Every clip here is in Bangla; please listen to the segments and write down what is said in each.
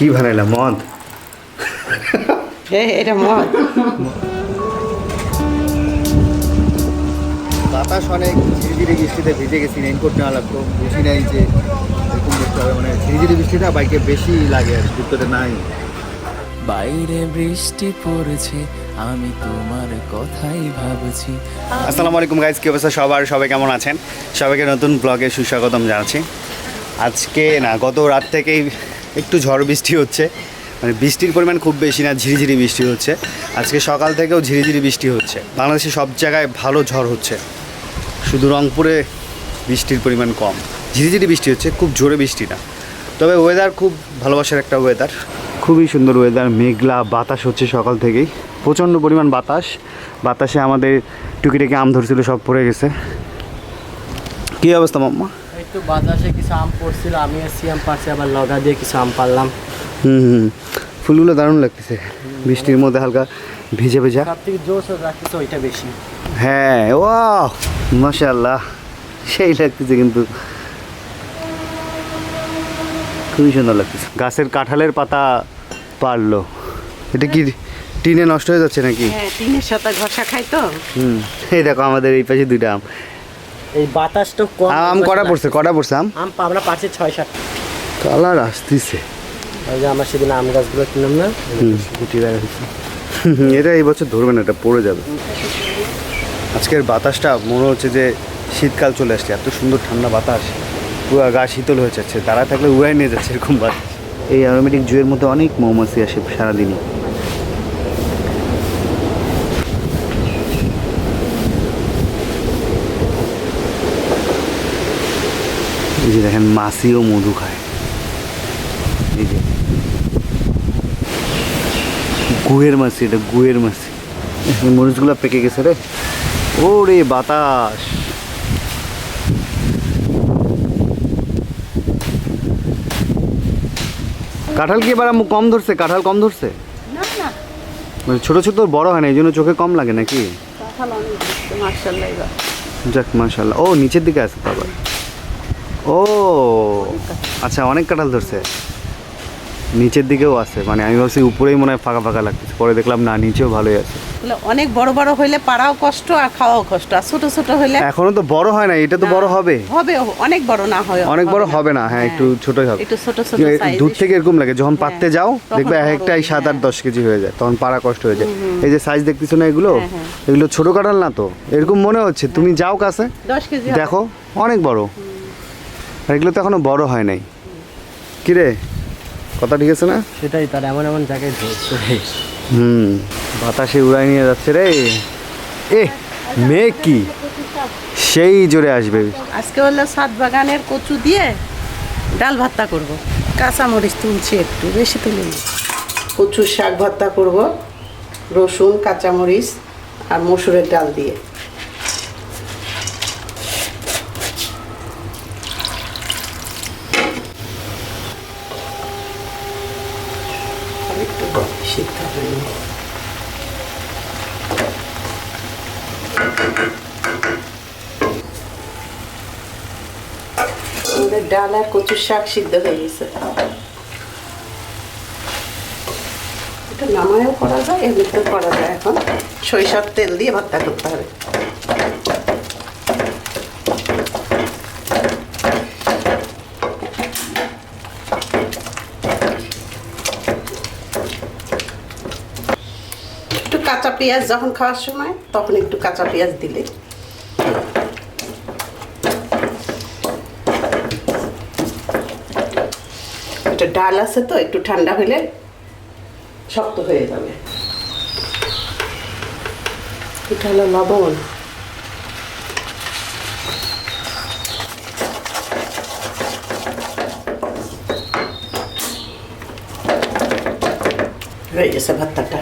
কি বানাইলা মদ? এটা মদ। বাতাস অনেক ঝিরিঝিরি বৃষ্টিতে ভিজে গেছি রেনকোট নেওয়া লাগতো বুঝি নাই যে এরকম বৃষ্টি হবে মানে ঝিরিঝিরি বৃষ্টিটা বাইকে বেশি লাগে আর ভিতরে নাই। বাইরে বৃষ্টি পড়েছে আমি তোমার কথাই ভাবছি। আসসালামু আলাইকুম গাইজ কি অবস্থা সবার? সবাই কেমন আছেন? সবাইকে নতুন ব্লগে সুস্বাগতম জানাচ্ছি। আজকে না গত রাত থেকেই একটু ঝড় বৃষ্টি হচ্ছে। মানে বৃষ্টির পরিমাণ খুব বেশি না ঝিরিঝিরি বৃষ্টি হচ্ছে। আজকে সকাল থেকেও ঝিরিঝিরি বৃষ্টি হচ্ছে। বাংলাদেশে সব জায়গায় ভালো ঝড় হচ্ছে। শুধু রংপুরে বৃষ্টির পরিমাণ কম। ঝিরিঝিরি বৃষ্টি হচ্ছে খুব জোরে বৃষ্টি না। তবে ওয়েদার খুব ভালোবাসার একটা ওয়েদার খুবই সুন্দর ওয়েদার মেঘলা বাতাস হচ্ছে সকাল থেকেই। প্রচণ্ড পরিমাণ বাতাস। বাতাসে আমাদের টুকিটাকি আম ধরছিল সব পড়ে গেছে। কী অবস্থা মাম্মা? একটু বাতাসে কিছু আম পড়ছিল আমি এসছি আম পারছি আবার লগা দিয়ে কিছু আম পারলাম হুম হুম ফুলগুলো দারুণ লাগতেছে। বৃষ্টির মধ্যে হালকা ভিজে ভেজা। সব থেকে জোর সোর রাখতেছে ওইটা বেশি। হ্যাঁ ও মাশাল্লাহ সেই লাগতেছে কিন্তু। খুবই সুন্দর লাগতেছে। গাছের কাঁঠালের পাতা পারল এটা কি টিনে নষ্ট হয়ে যাচ্ছে নাকি? হ্যাঁ টিনের সাথে ঘষা খাই তো। হুম এই দেখো আমাদের এই পাশে দুইটা আম। এই বাতাসটা কম আম কটা পড়ছে? কটা পড়ছে আম? আম আমরা পারছি ছয় সাত। কালার আসতেছে। ওই যে আমরা সেদিন আম গাছগুলো কিনলাম না? গুটি হয়েছে এটা এই বছর ধরবে না এটা পড়ে যাবে। আজকের বাতাসটা মনে হচ্ছে যে শীতকাল চলে আসছে এত সুন্দর ঠান্ডা বাতাস। পুরো গা শীতল হয়ে যাচ্ছে তারা থাকলে উড়াই নিয়ে যাচ্ছে এরকম বাতাস। এই অ্যারোমেটিক জুয়ের মধ্যে অনেক মৌমাছি আসে সারাদিনই। এই যে দেখেন মাছিও মধু খায়। এই যে। গুহের মাছি এটা গুহের মাছি। মরিচগুলো পেকে গেছে রে। ও রে বাতাস। কাঁঠাল কি এবার কম ধরছে? কাঁঠাল কম ধরছে? মানে ছোট ছোট বড় হয় না এই জন্য চোখে কম লাগে নাকি? যাক মাশাল্লাহ ও নিচের দিকে আছে তো আবার। ও আচ্ছা অনেক কাঁঠাল ধরছে। নিচের দিকেও আছে মানে আমি ভাবছি উপরেই মনে হয় ফাঁকা ফাঁকা লাগতেছে পরে দেখলাম না নিচেও ভালোই আছে। অনেক বড় বড় হইলে পাড়াও কষ্ট আর খাওয়াও কষ্ট আর ছোট ছোট হইলে এখনও তো বড় হয় না এটা তো বড় হবে। হবে অনেক বড় না হয় অনেক বড় হবে না। হ্যাঁ একটু ছোটই হবে। একটু ছোট ছোট দূর থেকে এরকম লাগে যখন হ্যাঁ, পাততে যাও দেখবে একটাই হয়, সাত আট হ্যাঁ। দশ কেজি হয়ে যায় তখন পাড়া কষ্ট হয়ে যায়। এই যে সাইজ দেখতেছো না এগুলো? হ্যাঁ, হ্যাঁ। এগুলো ছোট কাঁঠাল না তো? এরকম মনে হচ্ছে তুমি যাও কাছে দশ কেজি দেখো অনেক বড়। আর এগুলো তো এখনও বড় হয় নাই। কিরে কথা ঠিক আছে না? সেটাই তার এমন এমন জায়গায় ধরছে হুম বাতাসে উড়াই নিয়ে যাচ্ছে রে। এ মেয়ে কি? সেই জোরে আসবে। আজকে হলো সাত বাগানের কচু দিয়ে ডাল ভর্তা করব। কাঁচামরিচ তুলছি একটু বেশি তুলিনি। কচুর শাক ভর্তা করব রসুন কাঁচামরিচ আর মসুরের ডাল দিয়ে আর একটু সিদ্ধ করে নিই। আমাদের ডাল আর কচুর শাক সিদ্ধ হয়ে গেছে। এটা নামায়ও করা যায়, এমনিতেও করা যায় এখন। সরিষার তেল দিয়ে করতে হবে। একটু কাঁচা পেঁয়াজ যখন খাওয়ার সময়, তখন একটু কাঁচা পেঁয়াজ দিলে। এটা ডাল আছে তো, একটু ঠান্ডা হলে শক্ত হয়ে যাবে। এটা হলো লবণ। হয়ে গেছে ভাতটা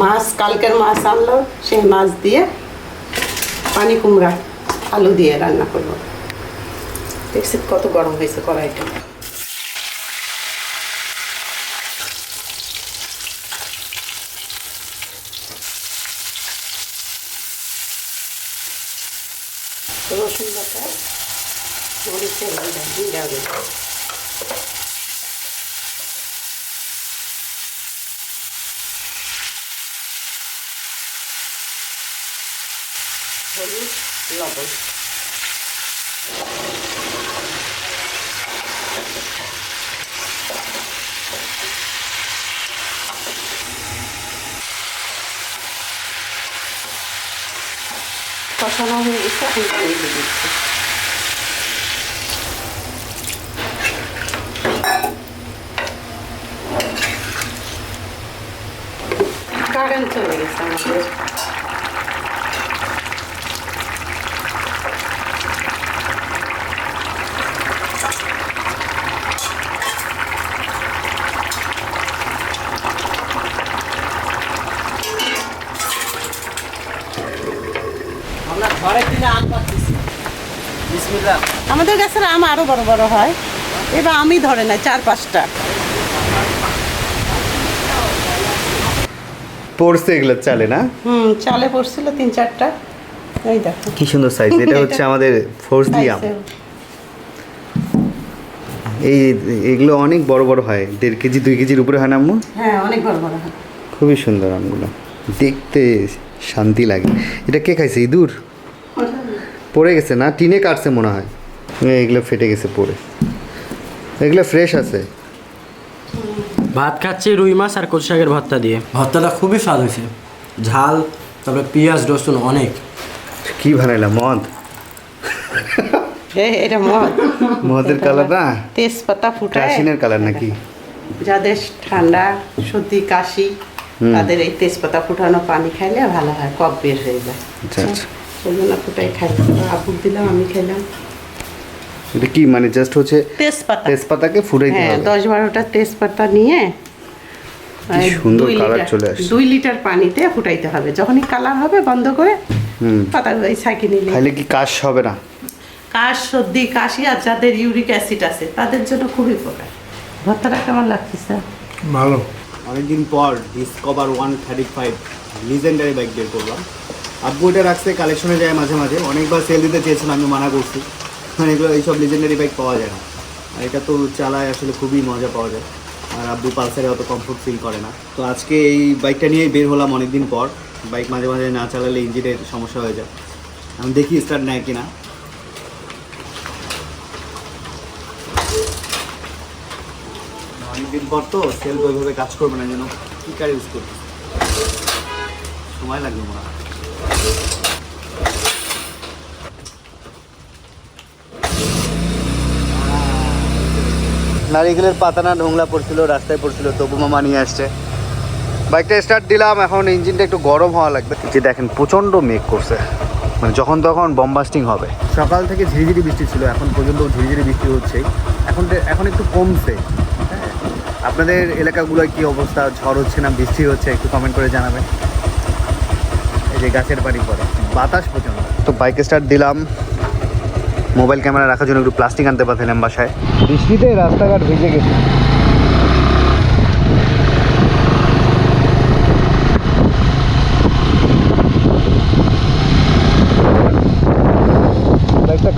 মাছ, কালকের মাছ আনলো, সেই মাছ দিয়ে পানি কুমড়া, আলু দিয়ে রান্না করব। দেখছি কত গরম হয়েছে কড়াইটা হলুদ লবণ কষানো হয়ে গেছে আমি দিয়ে দিচ্ছি কারেন্ট চলে গেছে আমাদের আমাদের গাছের আম আরও বড় বড় হয়। এবার আমি ধরে না চার পাঁচটা। পড়ছে এগুলো চালে না? হুম চালে পড়ছিল তিন চারটা। এই দেখো। কি সুন্দর সাইজ এটা হচ্ছে আমাদের ফোর্স দিয়াম। এই এগুলো অনেক বড় বড় হয় দেড় কেজি দুই কেজির উপরে হয় না আম্মু? হ্যাঁ অনেক বড় বড় হয়। খুবই সুন্দর আমগুলো দেখতে শান্তি লাগে। এটা কে খাইছে ইঁদুর? পড়ে গেছে না? টিনে কাটছে মনে হয়। এগুলো ফেটে গেছে পড়ে। এগুলো ফ্রেশ আছে। ভাত খাচ্ছি রুই মাছ আর কচু শাকের ভর্তা দিয়ে। ভর্তাটা খুবই স্বাদ হয়েছে। ঝাল তারপরে পেঁয়াজ রসুন অনেক। কি বানাইলা মদ? এটা মদ। মদের কালার না? তেজপাতা ফুটায় ক্রাশিনের কালার নাকি? যাদের ঠান্ডা সর্দি কাশি তাদের এই তেজপাতা ফুটানো পানি খাইলে ভালো হয় কফ বের হয়ে যায়। আচ্ছা আচ্ছা। ওই জন্য ফুটাই খাই। আবুক দিলাম আমি খাইলাম। এটা কি মানে জাস্ট হচ্ছে তেজপাতা। তেজপাতাকে ফুটাইতে হ্যাঁ হবে। দশ বারোটা তেজপাতা নিয়ে এই সুন্দর লিটার- চলে আসছে। দুই লিটার পানিতে ফুটাইতে হবে। যখনই কালার হবে বন্ধ করে হুম। পাতা এই ছাঁকি নিলে। খাইলে কি কাশ হবে না? কাশ সর্দি কাশি আর যাদের ইউরিক অ্যাসিড আছে তাদের জন্য খুবই উপকার। ভর্তাটা কেমন লাগতেছে ভালো। অনেকদিন পর Discover one thirty five legendary bike বের করলাম। আব্বু এটা রাখছে কালেকশনে যায় মাঝে মাঝে। অনেকবার সেল দিতে চেয়েছিলাম আমি মানা করছি। মানে এগুলো এইসব লিজেন্ডারি বাইক পাওয়া যায় না। আর এটা তো চালায় আসলে খুবই মজা পাওয়া যায়। আর আব্বু পালসারে অত কমফোর্ট ফিল করে না। তো আজকে এই বাইকটা নিয়েই বের হলাম অনেকদিন পর। বাইক মাঝে মাঝে না চালালে ইঞ্জিনের সমস্যা হয়ে যায়। আমি দেখি স্টার্ট নেয় কি কিনা। অনেকদিন পর তো সেল ওইভাবে কাজ করবে না যেন। স্পিকার ইউজ করবে? সময় লাগবে মনে হয়। নারিকেলের পাতা না ঢোংলা পড়ছিল রাস্তায় পড়ছিল তবু মামা নিয়ে আসছে। বাইকটা স্টার্ট দিলাম এখন ইঞ্জিনটা একটু গরম হওয়া লাগবে। যে দেখেন প্রচণ্ড মেঘ করছে। মানে যখন তখন বম্বাস্টিং হবে। সকাল থেকে ঝিরিঝিরি বৃষ্টি ছিল এখন পর্যন্ত ঝিরিঝিরি বৃষ্টি হচ্ছে এখন এখন একটু কমছে। হ্যাঁ। আপনাদের এলাকাগুলোয় কি অবস্থা? ঝড় হচ্ছে না বৃষ্টি হচ্ছে? একটু কমেন্ট করে জানাবেন। এই যে গাছের বাড়ি পরে বাতাস প্রচণ্ড। তো বাইক স্টার্ট দিলাম। মোবাইল ক্যামেরা রাখার জন্য একটু প্লাস্টিক আনতে পারছিলাম বাসায়। বৃষ্টিতে রাস্তাঘাট ভিজে গেছে।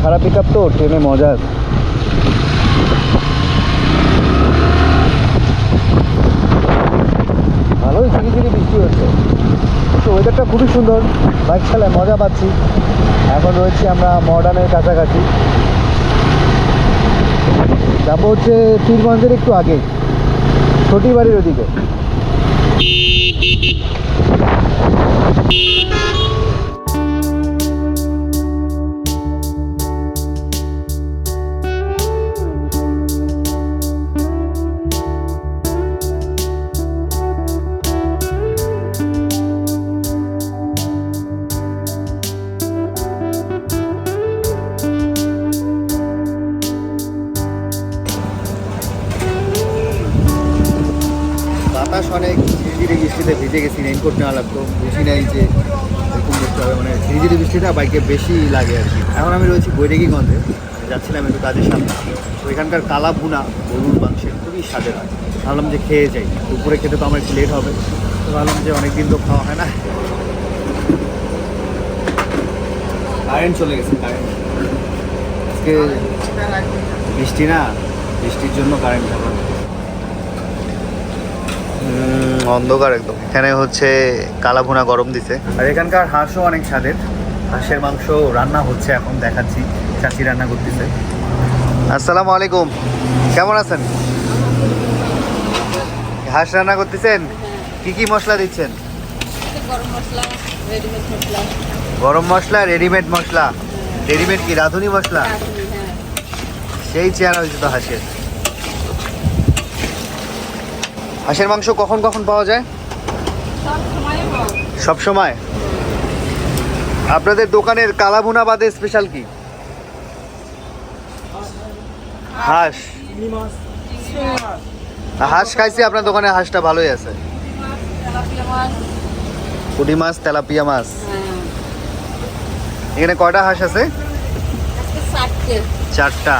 খারাপ পিক তো, ট্রেনে মজা আছে। ভালোই ঝিরি ঝিরি বৃষ্টি হচ্ছে। তো ওয়েদারটা খুবই সুন্দর বাইক চালায় মজা পাচ্ছি। এখন রয়েছি আমরা মডার্নের কাছাকাছি। তারপর হচ্ছে পীরগঞ্জের একটু আগে ছোটি বাড়ির ওদিকে। ভিজে গেছি রেইনকোট নেওয়া লাগতো বুঝি নাই যে এরকম বৃষ্টি হবে মানে ঝিরিঝিরি বৃষ্টিটা বাইকে বেশি লাগে আর কি। এখন আমি রয়েছি বৈরাগীগঞ্জে যাচ্ছিলাম একটু কাজের সামনে। তো এখানকার কালা ভুনা, গরুর মাংসের খুবই স্বাদের হয়। ভাবলাম যে খেয়ে যাই, দুপুরে খেতে তো আমার একটু লেট হবে। তো ভাবলাম যে অনেক দিন তো খাওয়া হয় না। কারেন্ট চলে গেছে কারেন্ট আজকে বৃষ্টি না, বৃষ্টির জন্য কারেন্ট যাবে অন্ধকার একদম। এখানে হচ্ছে কালা ভুনা গরম দিছে। আর এখানকার হাঁসও অনেক স্বাদের। হাঁসের মাংস রান্না হচ্ছে এখন দেখাচ্ছি। চাচি রান্না করতেছে। আসসালামু আলাইকুম। কেমন আছেন? হাঁস রান্না করতেছেন? কি কি মশলা দিচ্ছেন? গরম মশলা রেডিমেড মশলা। রেডিমেড কি? রাঁধুনি মশলা? হ্যাঁ। সেই চেহারা হয়েছে তো হাঁসের। হাঁসের মাংস কখন কখন পাওয়া যায়? সব সময় আপনাদের দোকানের কালাভুনা বাদে স্পেশাল কি? হাঁস। হাঁস খাইছি আপনার দোকানে হাঁসটা ভালোই আছে। তেলাপিয়া মাছ তেলাপিয়া মাছ। এখানে কয়টা হাঁস আছে? চারটে।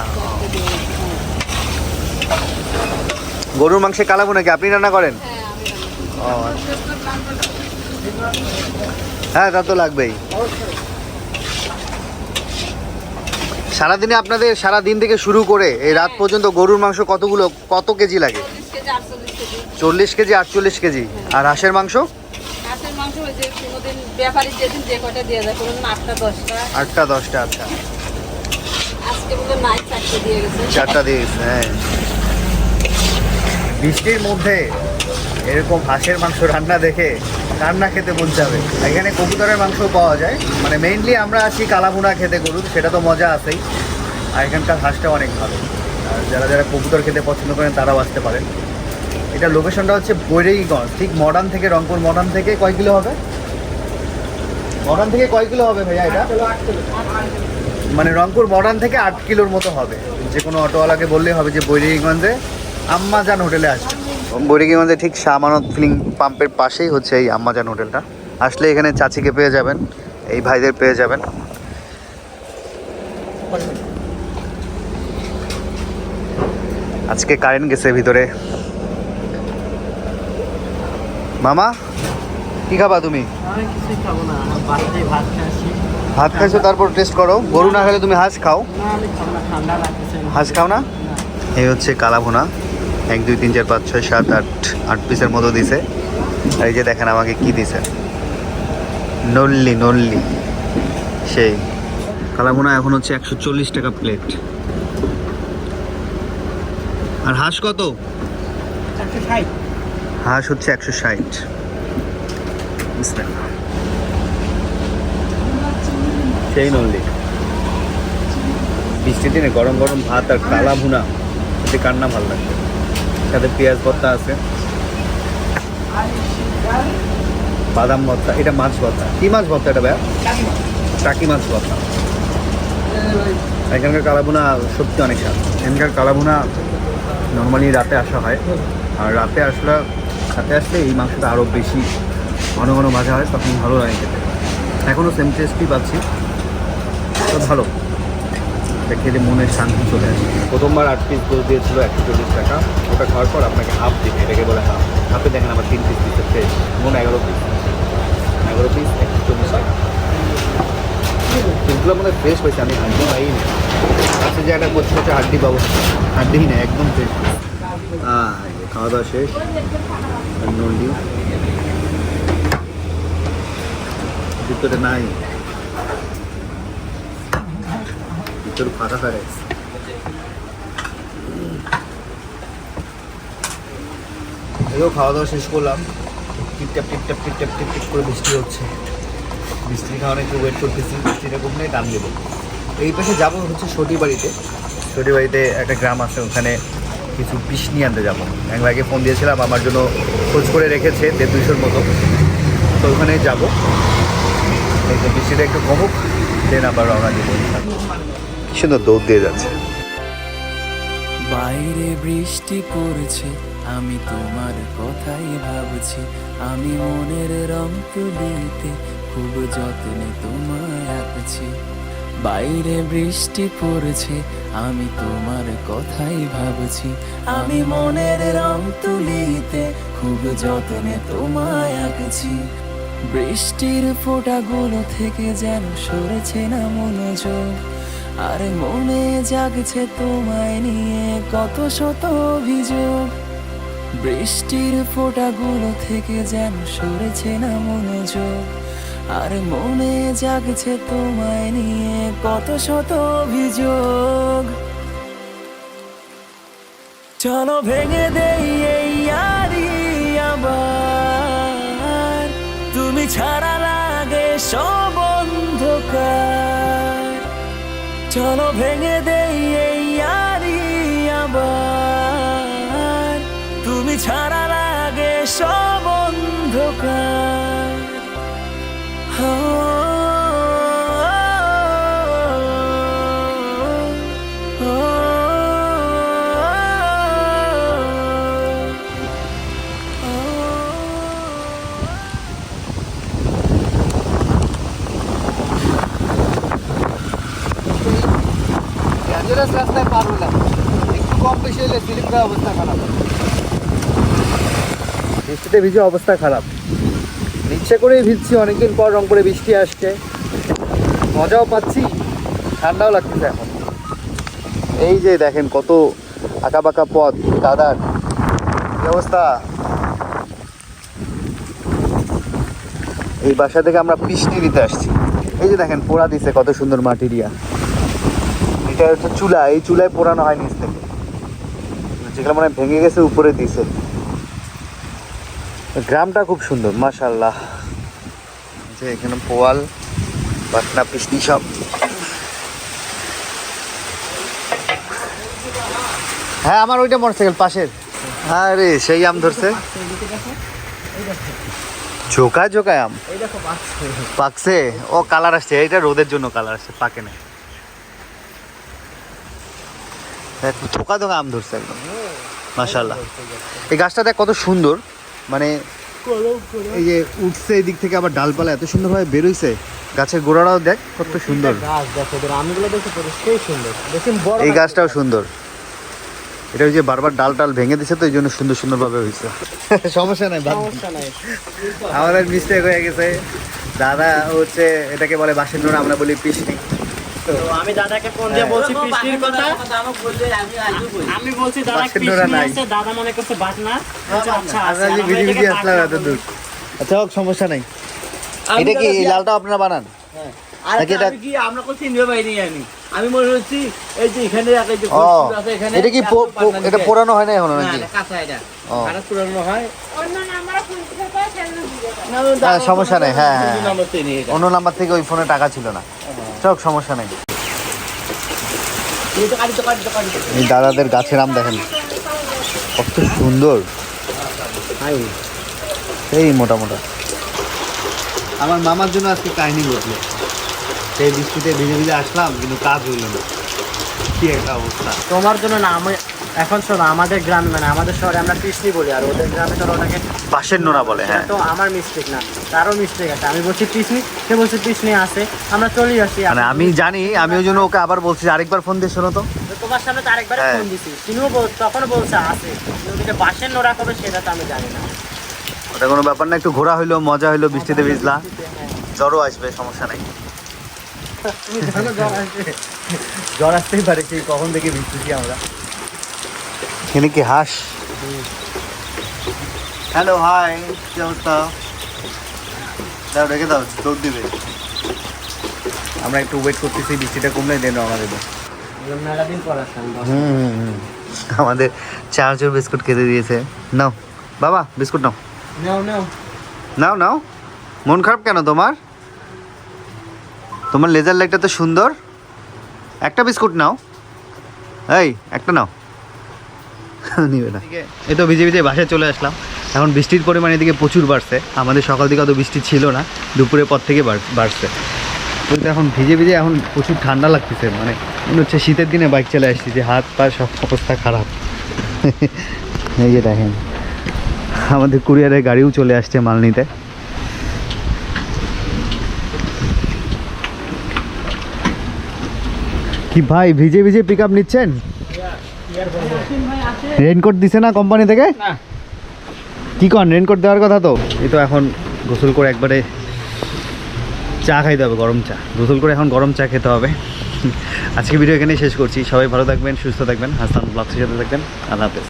হ্যাঁ গরুর মাংসে কালাভুনা কি আপনি রান্না করেন? হ্যাঁ। ও। হ্যাঁ তা তো লাগবেই। সারাদিনে আপনাদের সারা দিন থেকে শুরু করে এই রাত পর্যন্ত গরুর মাংস কতগুলো কত কেজি লাগে? চল্লিশ কেজি আটচল্লিশ কেজি। কেজি আর হাঁসের মাংস? আটটা দশটা। আচ্ছা চারটে দিয়ে হ্যাঁ। বৃষ্টির মধ্যে এরকম হাঁসের মাংস রান্না দেখে রান্না খেতে বলতে হবে এখানে কবুতরের মাংস পাওয়া যায়। মানে মেইনলি আমরা আছি কালাভুনা খেতে গরুর, সেটা তো মজা আছেই। আর এখানকার হাঁসটা অনেক ভালো। আর যারা যারা কবুতর খেতে পছন্দ করেন, তারাও আসতে পারেন। এটা লোকেশনটা হচ্ছে বৈরাগীগঞ্জ ঠিক মডার্ন থেকে, রংপুর মডার্ন থেকে কয় কিলো হবে? মডার্ন থেকে কয় কিলো হবে ভাইয়া এটা? মানে রংপুর মডার্ন থেকে আট কিলোর মতো হবে। যে কোনো অটোওয়ালাকে বললেই হবে যে বৈরাগীগঞ্জে আম্মাজান হোটেলে আসবে বৈরাগীগঞ্জে ঠিক শাহমানত ফিলিং পাম্পের পাশেই হচ্ছে এই আম্মাজান হোটেলটা। আসলে এখানে চাচিকে পেয়ে যাবেন এই ভাইদের পেয়ে যাবেন। আজকে কারেন্ট গেছে ভিতরে। মামা কি খাবা তুমি? ভাত খাইছো তারপর টেস্ট করো। গরু না খেলে তুমি হাঁস খাও? না আমি খাব না ঠান্ডা লাগতেছে। হাঁস খাও না। এই হচ্ছে কালাভুনা। এক, দুই, তিন, চার, পাঁচ, ছয়, সাত, আট আট পিসের মতো দিছে। আর এই যে দেখেন আমাকে কি দিছে। নল্লি নল্লি। সেই। কালাভুনা এখন হচ্ছে একশো চল্লিশ টাকা প্লেট আর হাঁস কত? হাঁস হচ্ছে একশো ষাট। সেই নল্লি। বৃষ্টির দিনে গরম গরম ভাত আর কালা ভুনা কান্না ভালো লাগবে? সাথে পেঁয়াজ ভর্তা আছে। বাদাম ভর্তা, এটা মাছ ভর্তা। কি মাছ ভর্তা এটা ভাইয়া? টাকি মাছ ভর্তা। এখানকার কালাভুনা সত্যি অনেক স্বাদ। এখানকার কালাভুনা নর্মালি রাতে আসা হয়। আর রাতে আসলে রাতে আসলে এই মাংসটা আরও বেশি ঘন ঘন ভাজা হয়, তখন ভালো লাগে খেতে। এখনও সেম টেস্টই পাচ্ছি। তো ভালো। এটা খেলে মনে শান্তি চলে আসে। প্রথমবার আট পিস গোল দিয়েছিল একশো চল্লিশ টাকা। ওটা খাওয়ার পর আপনাকে হাফ দিবে, এটাকে বলে হাফ হাফে দেখেন আমার তিন পিস দিচ্ছে ফ্রেশ মন এগারো পিস এগারো পিস একশো চল্লিশ টাকা। পিসগুলো মনে ফ্রেশ হয়েছে আমি হাড্ডি পাইনি। কাছে যে একটা করছে, হচ্ছে হাড্ডি পাবো। হাড্ডি না, একদম ফ্রেশ খাওয়া দাওয়া শেষ। নন্ডি ভিতরে নাই। ভিতরে ফাঁকা ফাঁকা এও খাওয়া দাওয়া শেষ করলাম। টিপটাপ টিপটাপ টিপটাপ টিপ টিপ করে বৃষ্টি হচ্ছে। বৃষ্টি খাওয়ানো একটু ওয়েট করতেছি বৃষ্টিটা কমলে টান দেবো এই পাশে যাব হচ্ছে সটি বাড়িতে সটি বাড়িতে একটা গ্রাম আছে, ওখানে কিছু বিষ নিয়ে আনতে যাব। এক ভাইকে ফোন দিয়েছিলাম, আমার জন্য খোঁজ করে রেখেছে দেড় দুইশোর মতো। তো ওখানে যাব। বৃষ্টিটা একটু কমুক দেন আবার রওনা দিব। সুন্দর দৌড় দিয়ে যাচ্ছে। বাইরে বৃষ্টি পড়েছে, আমি তোমার কথাই ভাবছি। আমি মনের রং তুলিতে খুব যত্নে তোমায় আঁকছি। বাইরে বৃষ্টি পড়েছে, আমি তোমার কথাই ভাবছি। আমি মনের রং তুলিতে খুব যত্নে তোমায় আঁকছি। বৃষ্টির ফোঁটাগুলো থেকে যেন সরেছে না মনোযোগ। আর মনে জাগছে তোমায় নিয়ে কত শত অভিযোগ। বৃষ্টির ফোঁটাগুলো থেকে যেন সরেছে না মনোযোগ। আর মনে জাগছে তোমায় নিয়ে কত শত অভিযোগ। চলো ভেঙে দেই এই আরি আবার। তুমি ছাড়া লাগে সব অন্ধকার। চলো ভেঙে দেই এই অবস্থা খারাপ। বৃষ্টিতে ভিজে অবস্থা খারাপ। ইচ্ছে করেই ভিজছি, অনেকদিন পর রংপুরে বৃষ্টি আসছে। মজাও পাচ্ছি, ঠান্ডাও লাগতেছে এখন। এই যে দেখেন কত আঁকা বাঁকা পথ কাদার কি অবস্থা? এই বাসা থেকে আমরা পিসনি নিতে আসছি। এই যে দেখেন পোড়া দিছে কত সুন্দর মাটিরিয়া এটা হচ্ছে চুলা, এই চুলায় পোড়ানো হয় নিচ থেকে। যেগুলো মানে ভেঙে গেছে, উপরে দিছে। গ্রামটা খুব সুন্দর মাশাল্লাহ যে এখানে পোয়াল, বাটনা পিসনি সব। হ্যাঁ আমার ওইটা মোটরসাইকেল, পাশের। আরে সেই আম ধরছে। ঝোকা ঝোকায় আম। পাকছে। ও কালার আসছে এটা রোদের জন্য কালার আসছে, পাকে না দেখ, থোকা থোকা আম ধরছে একদম। মাশাল্লাহ এই গাছটা দেখ কত সুন্দর। মানে এই যে উঠছে এই দিক থেকে আবার ডালপালা এত সুন্দরভাবে বেরোইছে গাছের গোড়াটাও দেখ কত সুন্দর। এই গাছটাও সুন্দর। এটা ওই যে বারবার ডাল টাল ভেঙে দিছে তো এই জন্য সুন্দর সুন্দরভাবে হয়েছে সমস্যা নাই। আমাদের মিস্টেক হয়ে গেছে। দাদা হচ্ছে এটাকে বলে বাসের নোড়া আমরা বলি পিসনি তো আমি দাদাকে ফোন দিয়ে বলছি কথা বলছি দাদা। আছে দাদা মনে করছে বাটনা আচ্ছা এত দূর আচ্ছা হোক সমস্যা নাই এটা কি লালটা আপনারা বানান এটা কি মনে এটা পোড়ানো হয় না এখনও নাকি হয় হ্যাঁ, সমস্যা নেই, হ্যাঁ, হ্যাঁ। অন্য নাম্বার থেকে ওই ফোনে টাকা ছিল না চক সমস্যা নেই। এই দাদাদের গাছের আম দেখেন। কত সুন্দর। এই মোটা মোটা। আমার মামার জন্য আজকে কাহিনী ঘটলো। সেই বৃষ্টিতে ভিজে ভিজে আসলাম কিন্তু কাজ হইল না। কি একটা অবস্থা। তোমার জন্য না আমি এখন শোনো আমাদের গ্রামে মানে আমাদের শহরে আমরা কৃষ্ণি বলি আর ওদের গ্রামে তোর ওটাকে বাঁশের নোড়া বলে হ্যাঁ। তো আমার মিস্টেক না তারও মিস্টেক আছে। আমি বলছি কৃষ্ণি সে বলছে কৃষ্ণি আছে আমরা চলে আসি। মানে আমি জানি আমি ওই জন্য ওকে আবার বলছি আরেকবার ফোন দিয়ে শোনো তো। তো তোমার সামনে তো আরেকবার হ্যাঁ। ফোন দিছি। তিনিও বল তখনও বলছে আছে। কিন্তু ওদিকে বাসের নোড়া কবে সেটা তো আমি জানি না। ওটা কোনো ব্যাপার না একটু ঘোরা হইল মজা হইল বৃষ্টিতে ভিজলা। জ্বরও আসবে সমস্যা নাই। জ্বর আসতেই পারে সেই কখন থেকে ভিজতেছি আমরা। এখানে কি হাঁস হ্যালো হাই কি অবস্থা? দাও রেখে দাও দৌড় দিবে। আমরা একটু ওয়েট করতেছি বৃষ্টিটা কমলে দেন আমাদের। আমাদের চার চোর বিস্কুট খেতে দিয়েছে। নাও বাবা বিস্কুট নাও। নাও নাও। নাও নাও। মন খারাপ কেন তোমার? তোমার লেজার লাইটটা তো সুন্দর। একটা বিস্কুট নাও। এই একটা নাও। নিবে না? এই তো ভিজে ভিজে বাসায় চলে আসলাম। এখন বৃষ্টির পরিমাণ এদিকে প্রচুর বাড়ছে। আমাদের সকাল দিকে অত বৃষ্টি ছিল না, দুপুরের পর থেকে বাড়- বাড়ছে। কিন্তু এখন ভিজে ভিজে এখন প্রচুর ঠান্ডা লাগতেছে মানে মনে হচ্ছে শীতের দিনে বাইক চলে আসছি, যে হাত পা সব অবস্থা খারাপ। এই যে দেখেন, আমাদের কুরিয়ারের গাড়িও চলে আসছে মাল নিতে। কি ভাই, ভিজে ভিজে পিক আপ নিচ্ছেন? রেনকোট দিছে না কোম্পানি থেকে? কি কন রেনকোট দেওয়ার কথা তো? এই তো এখন গোসল করে একবারে চা খাইতে হবে গরম চা। গোসল করে এখন গরম চা খেতে হবে। আজকে ভিডিও এখানেই শেষ করছি। সবাই ভালো থাকবেন সুস্থ থাকবেন। হাসান ব্লগসের সাথে থাকবেন। আল্লাহ হাফেজ।